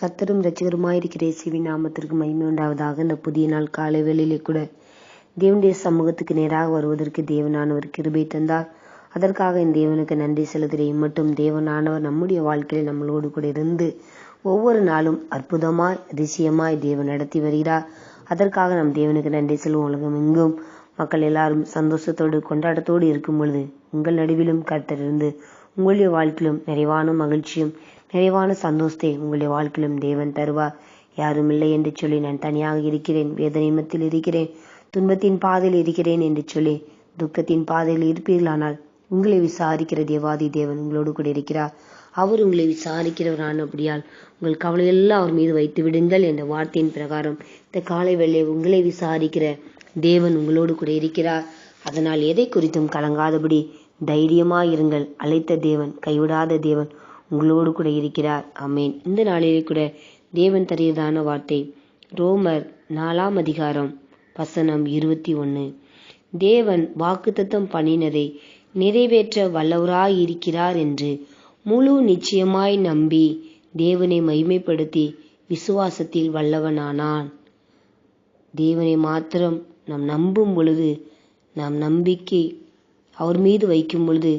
கத்தரும் ரசிகருமாயிருக்கிற இயேசுவின் நாமத்திற்கு மகிமை உண்டாவதாக இந்த புதிய நாள் காலை வேளையிலே கூட தேவனுடைய சமூகத்துக்கு நேராக வருவதற்கு தேவனானவர் கிருபை தந்தார். அதற்காக என் தேவனுக்கு நன்றி செலுத்துகிறேன். மட்டும் தேவனானவர் நம்முடைய வாழ்க்கையில் நம்மளோடு கூட இருந்து ஒவ்வொரு நாளும் அற்புதமாய் அதிசயமாய் தேவன் நடத்தி வருகிறார். அதற்காக நம் தேவனுக்கு நன்றி செல்வோம் உலகம் எங்கும் மக்கள் எல்லாரும் சந்தோஷத்தோடு கொண்டாட்டத்தோடு இருக்கும் பொழுது உங்கள் நடுவிலும் கர்த்தர் இருந்து உங்களுடைய வாழ்க்கையிலும் நிறைவான மகிழ்ச்சியும் நிறைவான சந்தோஷத்தை உங்களுடைய வாழ்க்கையிலும் தேவன் தருவார் யாரும் இல்லை என்று சொல்லி நான் தனியாக இருக்கிறேன். வேதனைமத்தில் இருக்கிறேன். துன்பத்தின் பாதையில் இருக்கிறேன் என்று சொல்லி துக்கத்தின் பாதையில் இருப்பீர்களானால் உங்களை விசாரிக்கிற தேவாதி தேவன் உங்களோடு கூட இருக்கிறார். அவர் உங்களை விசாரிக்கிறவரானபடியால் உங்கள் கவலையெல்லாம் அவர் மீது வைத்து விடுங்கள் என்ற வார்த்தையின் பிரகாரம் இந்த காலை வேளையை உங்களை விசாரிக்கிற தேவன் உங்களோடு கூட இருக்கிறார். அதனால் எதை குறித்தும் கலங்காதபடி தைரியமாயிருங்கள் அழைத்த தேவன் கைவிடாத தேவன் உங்களோடு கூட இருக்கிறார். அமேன் இந்த நாளிலே கூட தேவன் தருகிறதான வார்த்தை ரோமர் நாலாம் அதிகாரம் வசனம் இருபத்தி ஒன்று தேவன் வாக்குத்தத்தம் பண்ணினதை நிறைவேற்ற வல்லவராய் இருக்கிறார் என்று முழு நிச்சயமாய் நம்பி தேவனை மகிமைப்படுத்தி விசுவாசத்தில் வல்லவனானான். தேவனை மாத்திரம் நாம் நம்பும் பொழுது நாம் நம்பிக்கை அவர் மீது வைக்கும் பொழுது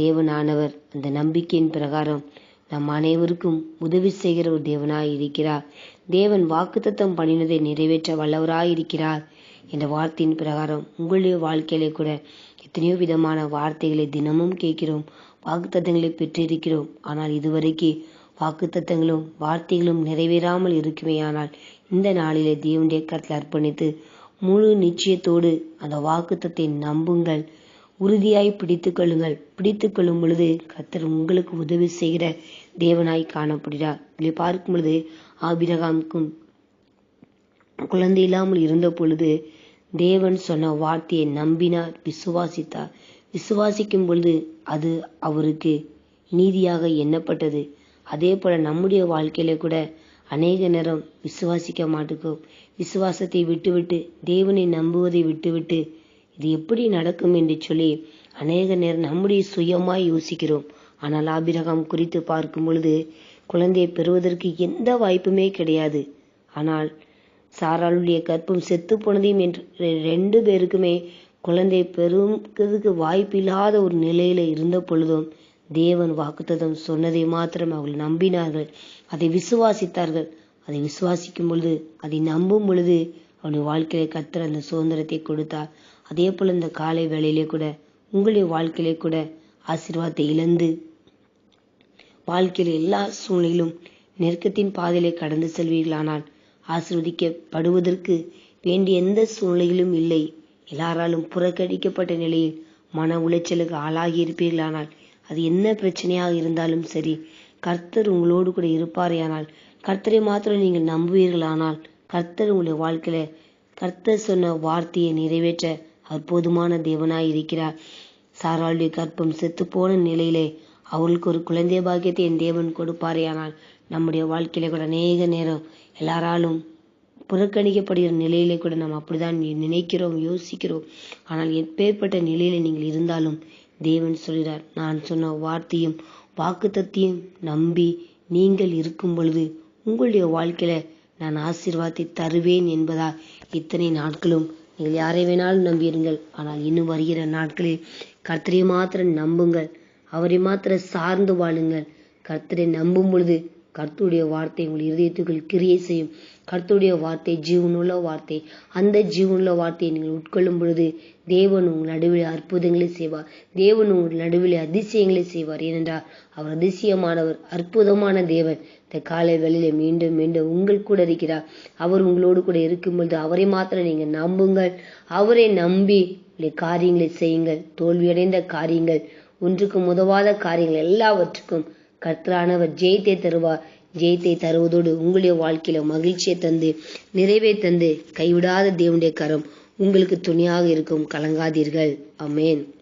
தேவனானவர். அந்த நம்பிக்கையின் பிரகாரம் நம் அனைவருக்கும் உதவி செய்கிற ஒரு தேவனாய் இருக்கிறார். தேவன் வாக்குத்தத்தம் பண்ணினதை நிறைவேற்ற வல்லவராய் இருக்கிறார் என்ற வார்த்தையின் பிரகாரம் உங்களுடைய வாழ்க்கையிலே கூட எத்தனையோ விதமான வார்த்தைகளை தினமும் கேட்கிறோம் வாக்குத்தத்தங்களை பெற்றிருக்கிறோம். ஆனால் இதுவரைக்கு வாக்குத்தத்தங்களும் வார்த்தைகளும் நிறைவேறாமல் இருக்குமேயானால் இந்த நாளிலே தேவனுடைய கருத்தில் அர்ப்பணித்து முழு நிச்சயத்தோடு அந்த வாக்குத்தத்தை நம்புங்கள். உறுதியாய் பிடித்து கொள்ளுங்கள். பிடித்து கொள்ளும் பொழுது கர்த்தர் உங்களுக்கு உதவி செய்கிற தேவனாய் காணப்படுகிறார். இதை பார்க்கும் பொழுது ஆபிரகாமுக்கும் குழந்தை இல்லாமல் இருந்த பொழுது தேவன் சொன்ன வார்த்தையை நம்பினார் விசுவாசித்தார். விசுவாசிக்கும் பொழுது அது அவருக்கு நீதியாக எண்ணப்பட்டது. அதே போல நம்முடைய வாழ்க்கையில கூட அநேக நேரம் விசுவாசிக்க மாட்டுக்கோ விசுவாசத்தை விட்டுவிட்டு தேவனை நம்புவதை விட்டுவிட்டு இது எப்படி நடக்கும் என்று சொல்லி அநேக நேரம் நம்முடைய சுயமாய் யோசிக்கிறோம். ஆனால் ஆபிரகாம் குறித்து பார்க்கும் பொழுது குழந்தையை பெறுவதற்கு எந்த வாய்ப்புமே கிடையாது. ஆனால் சாராளுடைய கற்பம் செத்து போனதையும் என்று ரெண்டு பேருக்குமே குழந்தை பெறுவதற்கு வாய்ப்பில்லாத ஒரு நிலையில இருந்த பொழுதும் தேவன் வாக்குத்ததம் சொன்னதை மாத்திரம் அவர்கள் நம்பினார்கள். அதை விசுவாசித்தார்கள். அதை விசுவாசிக்கும் பொழுது அதை நம்பும் பொழுது அவனுடைய வாழ்க்கையை கத்திர அந்த சுதந்திரத்தை கொடுத்தார். அதே போல இந்த காலை வேளையிலே கூட உங்களுடைய வாழ்க்கையிலே கூட ஆசீர்வாதத்தை இழந்து வாழ்க்கையில் எல்லா சூழ்நிலையிலும் நெருக்கத்தின் பாதையிலே கடந்து செல்வீர்களானால் ஆசிர்வதிக்கப்படுவதற்கு வேண்டிய எந்த சூழ்நிலையிலும் இல்லை. எல்லாராலும் புறக்கணிக்கப்பட்ட நிலையில் மன உளைச்சலுக்கு ஆளாகி இருப்பீர்களானால் அது என்ன பிரச்சனையாக இருந்தாலும் சரி கர்த்தர் உங்களோடு கூட இருப்பாரேயானால் கர்த்தரை மாத்திரம் நீங்கள் நம்புவீர்களானால் கர்த்தர் உங்களுடைய வாழ்க்கையில கர்த்தர் சொன்ன வார்த்தையை நிறைவேற்ற அற்புதமான தேவனாய் இருக்கிறார். சாராளுடைய கற்பம் செத்து போன நிலையிலே அவளுக்கு ஒரு குழந்தை பாக்கியத்தை என் தேவன் கொடுப்பாரேயானால் நம்முடைய வாழ்க்கையில கூட அநேக நேரம் எல்லாராலும் புறக்கணிக்கப்படுகிற நிலையிலே கூட நாம் அப்படிதான் நினைக்கிறோம் யோசிக்கிறோம். ஆனால் எப்பேற்பட்ட நிலையில நீங்கள் இருந்தாலும் தேவன் சொல்கிறார் நான் சொன்ன வார்த்தையும் வாக்குத்தத்தையும் நம்பி நீங்கள் இருக்கும் பொழுது உங்களுடைய வாழ்க்கையில நான் ஆசீர்வாதத்தை தருவேன் என்பதா இத்தனை நாட்களும் நீங்கள் யாரை வேணாலும் நம்பியிருங்கள். ஆனால் இன்னும் வருகிற நாட்களில் கர்த்தரை மாத்திரம் நம்புங்கள். அவரை மாத்திர சார்ந்து வாழுங்கள். கர்த்தரை நம்பும் பொழுது கர்த்துடைய வார்த்தை உங்கள் இருதயத்துக்குள் கிரியை செய்யும். கர்த்துடைய வார்த்தை ஜீவனுள்ள வார்த்தை. அந்த ஜீவனுள்ள வார்த்தையை நீங்கள் உட்கொள்ளும் பொழுது தேவன் உங்கள் நடுவில் அற்புதங்களை செய்வார். தேவன் உங்கள் நடுவில் அதிசயங்களை செய்வார். ஏனென்றால் அவர் அதிசயமானவர் அற்புதமான தேவன். இந்த காலை வேளையில மீண்டும் மீண்டும் உங்கள் கூட இருக்கிறார். அவர் உங்களோடு கூட இருக்கும் பொழுது அவரை மாத்திரம் நீங்கள் நம்புங்கள். அவரை நம்பி காரியங்களை செய்யுங்கள். தோல்வியடைந்த காரியங்கள் ஒன்றுக்கும் உதவாத காரியங்கள் எல்லாவற்றுக்கும் கர்த்தரானவர் ஜெயித்தே தருவார். ஜெயத்தை தருவதோடு உங்களுடைய வாழ்க்கையில மகிழ்ச்சியை தந்து நிறைவை தந்து கைவிடாத தேவனுடைய கரம் உங்களுக்கு துணையாக இருக்கும். கலங்காதீர்கள். அமேன்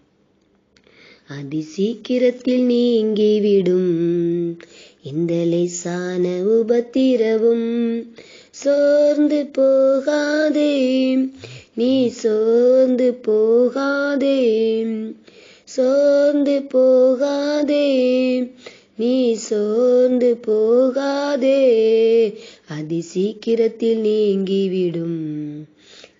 அதி சீக்கிரத்தில் நீங்கிவிடும் இந்த லேசான உபத்திரவும் சோர்ந்து போகாதே. நீ சோர்ந்து போகாதே. சோர்ந்து போகாதே. நீ சோர்ந்து போகாதே. அதி சீக்கிரத்தில் நீங்கிவிடும்.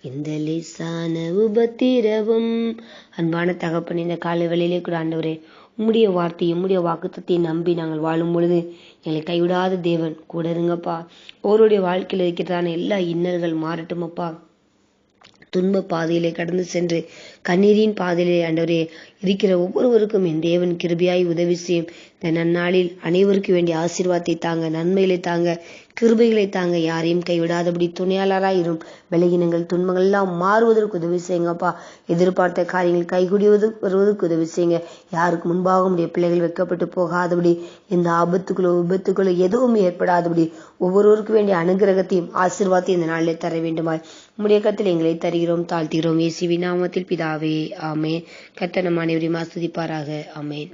இந்த லேசான உபத்திரவம். அன்பான தகப்பன் இந்த காலை வேளையிலே கூட ஆண்டவரே உம்முடைய வார்த்தை உம்முடைய வாக்குத்தத்தை நம்பி நாங்கள் வாழும் பொழுது எங்களை கைவிடாத தேவன் கூட இருங்கப்பா. ஒருவருடைய வாழ்க்கையில் இருக்கிறதான எல்லா இன்னல்கள் மாறட்டும் அப்பா துன்ப பாதையிலே கடந்து சென்று கண்ணீரின் பாதையிலே ஆண்டவரே இருக்கிற ஒவ்வொருவருக்கும் என் தேவன் கிருபியாய் உதவி செய்யும். இந்த நன்னாளில் அனைவருக்கும் வேண்டிய ஆசீர்வாதத்தை தாங்க நன்மைகளை தாங்க கிருபைகளை தாங்க யாரையும் கைவிடாதபடி துணையாளராயிரும். விலகினங்கள் துன்பங்கள் எல்லாம் மாறுவதற்கு உதவி செய்யுங்கப்பா. எதிர்பார்த்த காரியங்கள் கைகூடிவது வருவதற்கு உதவி செய்யுங்க. யாருக்கு முன்பாக உடைய பிள்ளைகள் வைக்கப்பட்டு போகாதபடி இந்த ஆபத்துக்களோ விபத்துக்களோ எதுவும் ஏற்படாதபடி ஒவ்வொருவருக்கு வேண்டிய அனுகிரகத்தையும் ஆசீர்வாதத்தையும் இந்த நாளிலே தர வேண்டுமாய். உம்முடைய கத்தில் எங்களை தருகிறோம் தாழ்த்துகிறோம். ஏசிவி நாமத்தில் பிதாவே ஆமே கத்தனம் அனைவரையும் ஆஸ்வதிப்பாராக ஆமேன்.